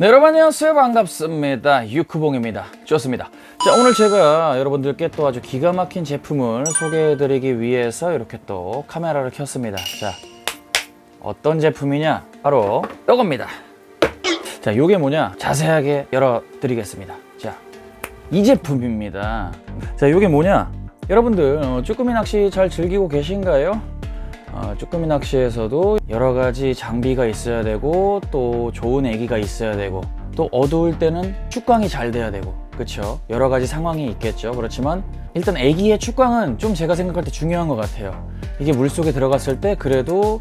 네, 여러분 안녕하세요. 반갑습니다. 유크봉입니다. 좋습니다. 자 오늘 제가 여러분들께 또 아주 기가 막힌 제품을 소개해 드리기 위해서 이렇게 또 카메라를 켰습니다. 자 어떤 제품이냐? 바로 이겁니다. 자 요게 뭐냐? 자세하게 열어 드리겠습니다. 자 이 제품입니다. 자 요게 뭐냐? 여러분들 어, 쭈꾸미 낚시 잘 즐기고 계신가요? 어, 쭈꾸미 낚시에서도 여러 가지 장비가 있어야 되고 또 좋은 애기가 있어야 되고 또 어두울 때는 축광이 잘 돼야 되고 그렇죠 여러 가지 상황이 있겠죠. 그렇지만 일단 애기의 축광은 좀 제가 생각할 때 중요한 것 같아요. 이게 물속에 들어갔을 때 그래도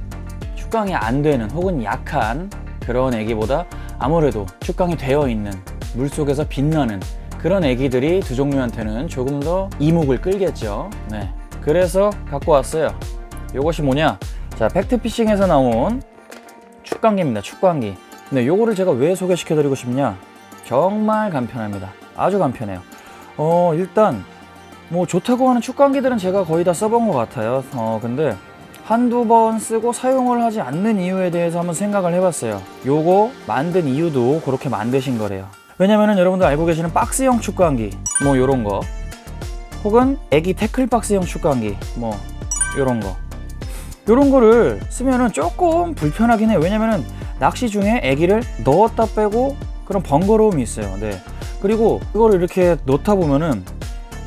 축광이 안 되는 혹은 약한 그런 애기보다 아무래도 축광이 되어 있는 물속에서 빛나는 그런 애기들이 두 종류한테는 조금 더 이목을 끌겠죠. 네. 그래서 갖고 왔어요 요것이 뭐냐? 자, 팩트피싱에서 나온 축광기입니다. 축광기. 근데 요거를 제가 왜 소개시켜 드리고 싶냐? 정말 간편합니다. 아주 간편해요. 어, 일단 뭐 좋다고 하는 축광기들은 제가 거의 다 써본 것 같아요. 어, 근데 한두 번 쓰고 사용을 하지 않는 이유에 대해서 한번 생각을 해봤어요. 요거 만든 이유도 그렇게 만드신 거래요. 왜냐면은 여러분들 알고 계시는 박스형 축광기, 뭐 요런 거, 혹은 애기 태클박스형 축광기, 뭐 요런 거. 이런 거를 쓰면은 조금 불편하긴 해요. 왜냐면은 낚시 중에 애기를 넣었다 빼고 그런 번거로움이 있어요. 네. 그리고 이거를 이렇게 넣다 보면은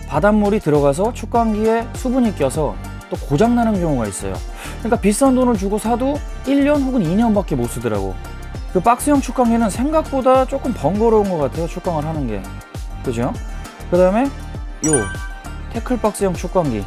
바닷물이 들어가서 축광기에 수분이 껴서 또 고장 나는 경우가 있어요. 그러니까 비싼 돈을 주고 사도 1년 혹은 2년밖에 못 쓰더라고. 그 박스형 축광기는 생각보다 조금 번거로운 것 같아요. 축광을 하는 게. 그죠? 그 다음에 요 태클 박스형 축광기.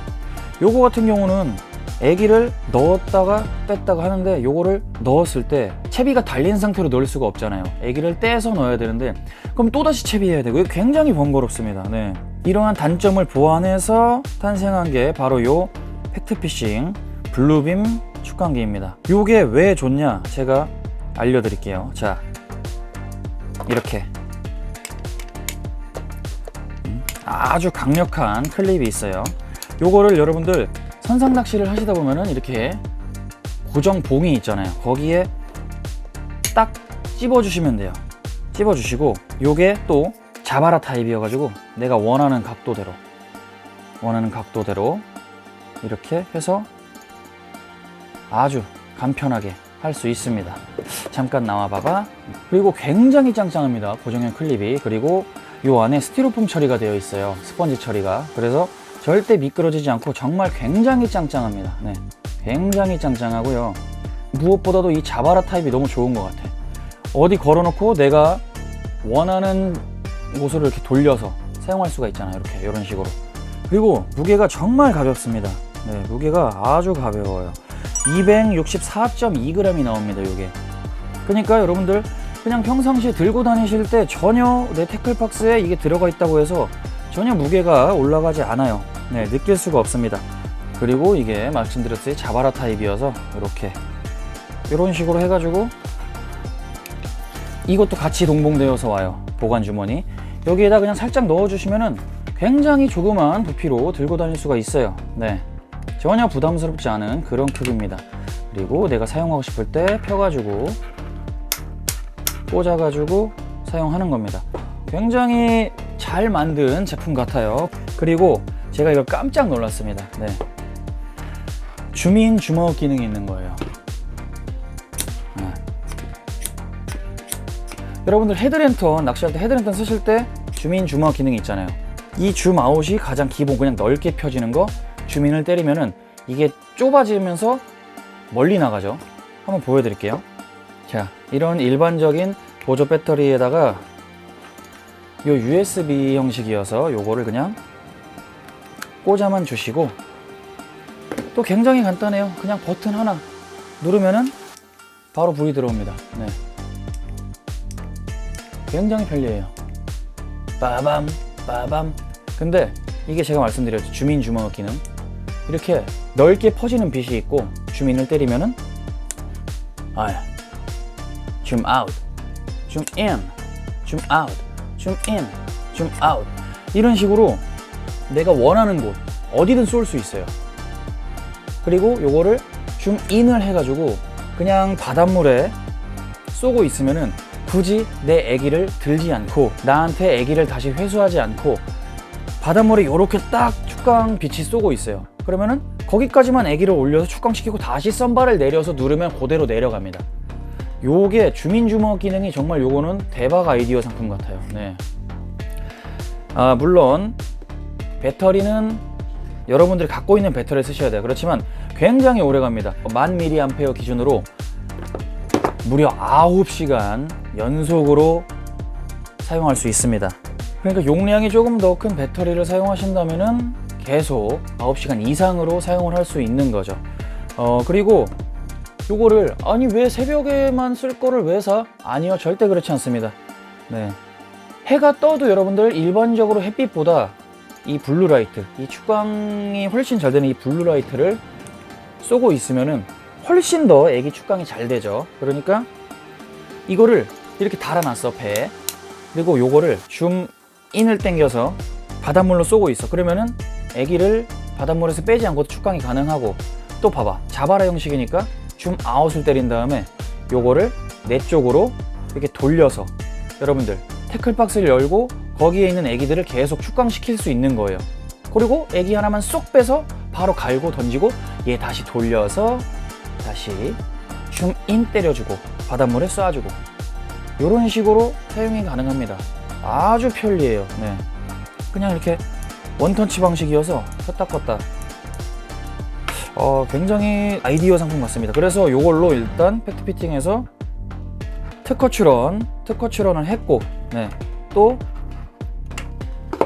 요거 같은 경우는 애기를 넣었다가 뺐다가 하는데 요거를 넣었을 때 채비가 달린 상태로 넣을 수가 없잖아요. 애기를 떼서 넣어야 되는데 그럼 또다시 채비해야 되고 굉장히 번거롭습니다. 네. 이러한 단점을 보완해서 탄생한 게 바로 요 팩트피싱 블루빔 축광기입니다. 요게 왜 좋냐? 제가 알려드릴게요. 자 이렇게. 음, 아주 강력한 클립이 있어요. 요거를 여러분들 선상 낚시를 하시다 보면은 이렇게 고정 봉이 있잖아요. 거기에 딱 찝어 주시면 돼요. 찝어 주시고 요게 또 자바라 타입이어가지고 내가 원하는 각도대로 원하는 각도대로 이렇게 해서 아주 간편하게 할 수 있습니다. 잠깐 나와 봐봐. 그리고 굉장히 짱짱합니다. 고정형 클립이. 그리고 요 안에 스티로폼 처리가 되어 있어요. 스펀지 처리가. 그래서 절대 미끄러지지 않고 정말 굉장히 짱짱합니다. 네. 굉장히 짱짱하고요. 무엇보다도 이 자바라 타입이 너무 좋은 것 같아. 어디 걸어놓고 내가 원하는 곳으로 이렇게 돌려서 사용할 수가 있잖아요. 이렇게 이런 식으로. 그리고 무게가 정말 가볍습니다. 네, 무게가 아주 가벼워요. 264.2g이 나옵니다. 이게. 그러니까 여러분들 그냥 평상시에 들고 다니실 때 전혀 내 태클박스에 이게 들어가 있다고 해서 전혀 무게가 올라가지 않아요. 네, 느낄 수가 없습니다. 그리고 이게 말씀드렸듯이 자바라 타입이어서 이렇게 이런 식으로 해가지고 이것도 같이 동봉되어서 와요. 보관 주머니. 여기에다 그냥 살짝 넣어주시면은 굉장히 조그만 부피로 들고 다닐 수가 있어요. 네. 전혀 부담스럽지 않은 그런 크기입니다. 그리고 내가 사용하고 싶을 때 펴가지고 꽂아가지고 사용하는 겁니다. 굉장히 잘 만든 제품 같아요. 그리고 제가 이걸 깜짝 놀랐습니다. 네. 주민 주먹 기능이 있는 거예요. 네. 여러분들 헤드랜턴 낚시할 때 헤드랜턴 쓰실 때 주민 주먹 기능이 있잖아요. 이 줌아웃이 가장 기본 그냥 넓게 펴지는 거 주민을 때리면은 이게 좁아지면서 멀리 나가죠. 한번 보여드릴게요. 자, 이런 일반적인 보조 배터리에다가 요 USB 형식이어서 요거를 그냥 꽂아만 주시고 또 굉장히 간단해요. 그냥 버튼 하나 누르면은 바로 불이 들어옵니다. 네. 굉장히 편리해요. 빠밤 빠밤. 근데 이게 제가 말씀드렸죠. 주민 주먹 기능. 이렇게 넓게 퍼지는 빛이 있고 주민을 때리면은 아, 줌 아웃, 줌 인, 줌 아웃, 줌 인, 줌 아웃 이런 식으로 내가 원하는 곳 어디든 쏠 수 있어요. 그리고 요거를 줌 인을 해가지고 그냥 바닷물에 쏘고 있으면은 굳이 내 아기를 들지 않고 나한테 아기를 다시 회수하지 않고 바닷물에 요렇게 딱 축강 빛이 쏘고 있어요. 그러면은 거기까지만 아기를 올려서 축강시키고 다시 썬바를 내려서 누르면 그대로 내려갑니다. 요게 주민주먹 기능이 정말 요거는 대박 아이디어 상품 같아요. 네. 아, 물론 배터리는 여러분들이 갖고 있는 배터리를 쓰셔야 돼요. 그렇지만 굉장히 오래 갑니다. 만 미리암페어 기준으로 무려 9시간 연속으로 사용할 수 있습니다. 그러니까 용량이 조금 더 큰 배터리를 사용하신다면은 계속 9시간 이상으로 사용을 할 수 있는 거죠. 어, 그리고 요거를 아니 왜 새벽에만 쓸 거를 왜 사? 아니요, 절대 그렇지 않습니다. 네. 해가 떠도 여러분들 일반적으로 햇빛보다 이 블루라이트, 이 축광이 훨씬 잘 되는 이 블루라이트를 쏘고 있으면은 훨씬 더 애기 축광이 잘 되죠. 그러니까 이거를 이렇게 달아놨어 배에. 그리고 요거를 줌 인을 당겨서 바닷물로 쏘고 있어. 그러면은 애기를 바닷물에서 빼지 않고도 축광이 가능하고 또 봐봐 자바라 형식이니까 줌 아웃을 때린 다음에 요거를 내 쪽으로 이렇게 돌려서 여러분들 태클박스를 열고 거기에 있는 애기들을 계속 축광시킬 수 있는 거예요. 그리고 애기 하나만 쏙 빼서 바로 갈고 던지고 얘 다시 돌려서 다시 줌인 때려주고 바닷물에 쏴주고 이런 식으로 사용이 가능합니다. 아주 편리해요. 네. 그냥 이렇게 원터치 방식이어서 켰다 껐다 어, 굉장히 아이디어 상품 같습니다. 그래서 이걸로 일단 팩트 피팅해서 특허 출원, 특허 출원을 했고, 네. 또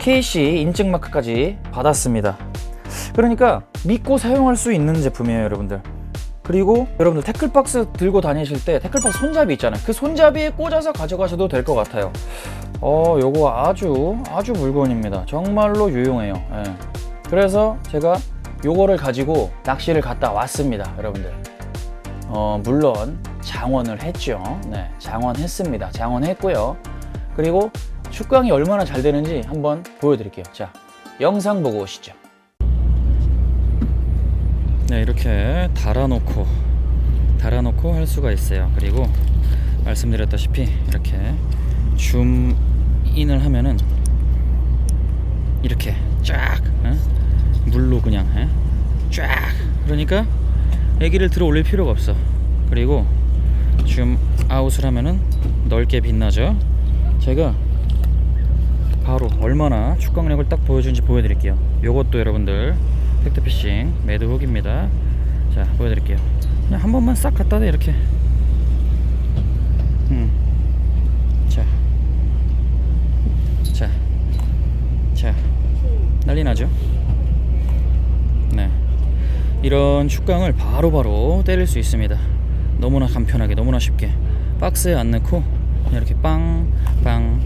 KC 인증 마크까지 받았습니다. 그러니까 믿고 사용할 수 있는 제품이에요, 여러분들. 그리고 여러분들 태클박스 들고 다니실 때 태클박스 손잡이 있잖아요. 그 손잡이에 꽂아서 가져가셔도 될 것 같아요. 어, 요거 아주 아주 물건입니다. 정말로 유용해요. 예. 그래서 제가 요거를 가지고 낚시를 갔다 왔습니다, 여러분들. 어, 물론 장원을 했죠. 네, 장원했습니다. 장원했고요. 그리고 축광이 얼마나 잘 되는지 한번 보여드릴게요. 자, 영상 보고 오시죠. 네, 이렇게 달아놓고 달아놓고 할 수가 있어요. 그리고 말씀드렸다시피 이렇게 줌인을 하면은 이렇게 쫙 어? 물로 그냥 어? 쫙 그러니까 애기를 들어 올릴 필요가 없어. 그리고 줌 아웃을 하면은 넓게 빛나죠. 제가 바로 얼마나 축광력을 딱 보여주는지 보여드릴게요. 요것도 여러분들 팩트피싱 매드훅입니다. 자 보여드릴게요. 그냥 한 번만 싹 갖다 대 이렇게. 음. 자, 난리 나죠. 네, 이런 축광을 바로바로 때릴 수 있습니다. 너무나 간편하게, 너무나 쉽게 박스에 안 넣고 이렇게 빵, 빵,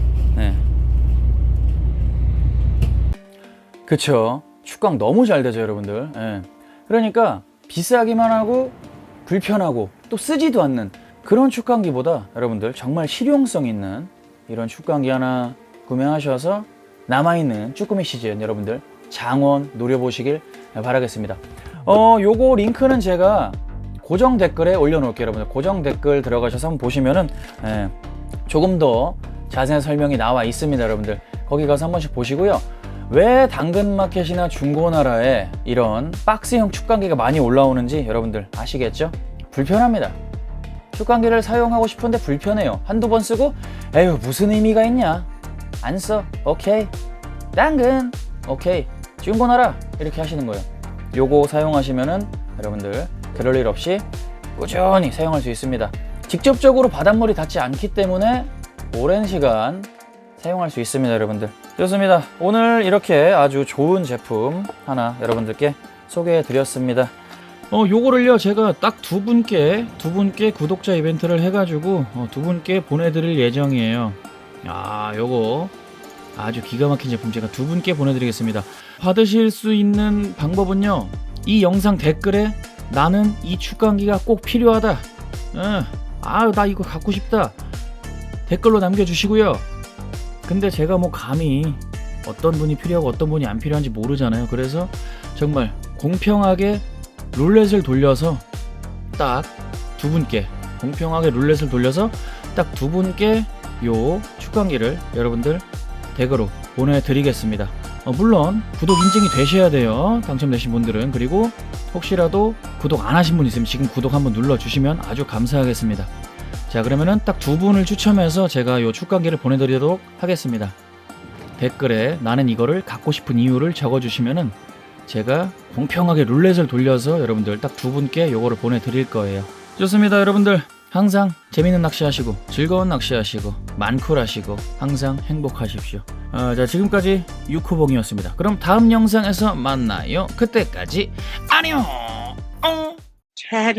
그쵸. 축광 너무 잘 되죠, 여러분들. 예. 그러니까 비싸기만 하고 불편하고 또 쓰지도 않는 그런 축광기보다 여러분들 정말 실용성 있는 이런 축광기 하나 구매하셔서 남아있는 쭈꾸미 시즌 여러분들 장원 노려보시길 바라겠습니다. 어, 요거 링크는 제가 고정 댓글에 올려놓을게요, 여러분들. 고정 댓글 들어가셔서 한번 보시면은 예, 조금 더 자세한 설명이 나와 있습니다, 여러분들. 거기 가서 한 번씩 보시고요. 왜 당근마켓이나 중고나라에 이런 박스형 축광기가 많이 올라오는지 여러분들 아시겠죠? 불편합니다. 축광기를 사용하고 싶은데 불편해요. 한두 번 쓰고 에휴 무슨 의미가 있냐? 안 써. 오케이. 당근. 오케이. 중고나라 이렇게 하시는 거예요. 요거 사용하시면은 여러분들 그럴 일 없이 꾸준히 사용할 수 있습니다. 직접적으로 바닷물이 닿지 않기 때문에 오랜 시간 사용할 수 있습니다, 여러분들. 좋습니다. 오늘 이렇게 아주 좋은 제품 하나 여러분들께 소개해 드렸습니다. 어, 요거를요, 제가 딱 두 분께, 두 분께 구독자 이벤트를 해가지고, 어, 두 분께 보내드릴 예정이에요. 야, 요거 아주 기가 막힌 제품 제가 두 분께 보내드리겠습니다. 받으실 수 있는 방법은요, 이 영상 댓글에 나는 이 축광기가 꼭 필요하다. 어, 아유, 나 이거 갖고 싶다. 댓글로 남겨주시고요. 근데 제가 뭐 감히 어떤 분이 필요하고 어떤 분이 안 필요한지 모르잖아요. 그래서 정말 공평하게 룰렛을 돌려서 딱 두 분께 공평하게 룰렛을 돌려서 딱 두 분께 요 축강기를 여러분들 댁으로 보내드리겠습니다. 어, 물론 구독 인증이 되셔야 돼요. 당첨되신 분들은 그리고 혹시라도 구독 안 하신 분 있으면 지금 구독 한번 눌러주시면 아주 감사하겠습니다. 자 그러면은 딱 두 분을 추첨해서 제가 요 축강기를 보내드리도록 하겠습니다. 댓글에 나는 이거를 갖고 싶은 이유를 적어주시면은 제가 공평하게 룰렛을 돌려서 여러분들 딱 두 분께 요거를 보내드릴 거예요. 좋습니다, 여러분들. 항상 재밌는 낚시 하시고 즐거운 낚시 하시고 만쿨 하시고 항상 행복하십시오. 어, 자 지금까지 유쿠봉이었습니다. 그럼 다음 영상에서 만나요. 그때까지 안녕. 어. 차례